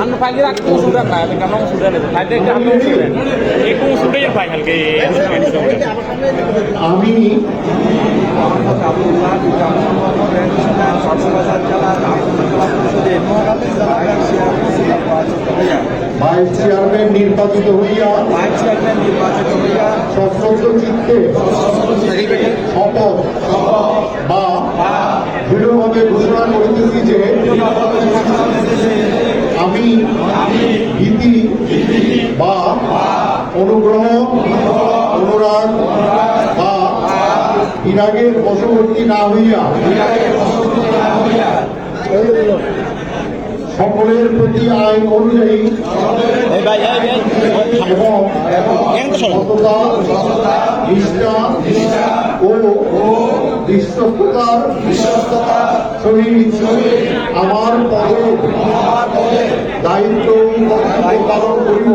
Ano pagi rak tu sudah lah, dengan kamu sudah ada. Ada kamu sudah. Itu sudah yang final ke আমি vice chairman নির্বাচিত হইয়া সশ্রদ্ধ চিত্তে শপথ দৃঢ়ভাবে ঘোষণা করিতেছি যে আমি ভীতি বা অনুগ্রহ অনুরাগ বা বিরাগের বশবর্তী না হইয়া সকলের প্রতি আইন অনুযায়ী এবং সততা নিষ্ঠা ও বিশ্বস্ততার সহিত আমার পদে দায়িত্ব পালন করিব।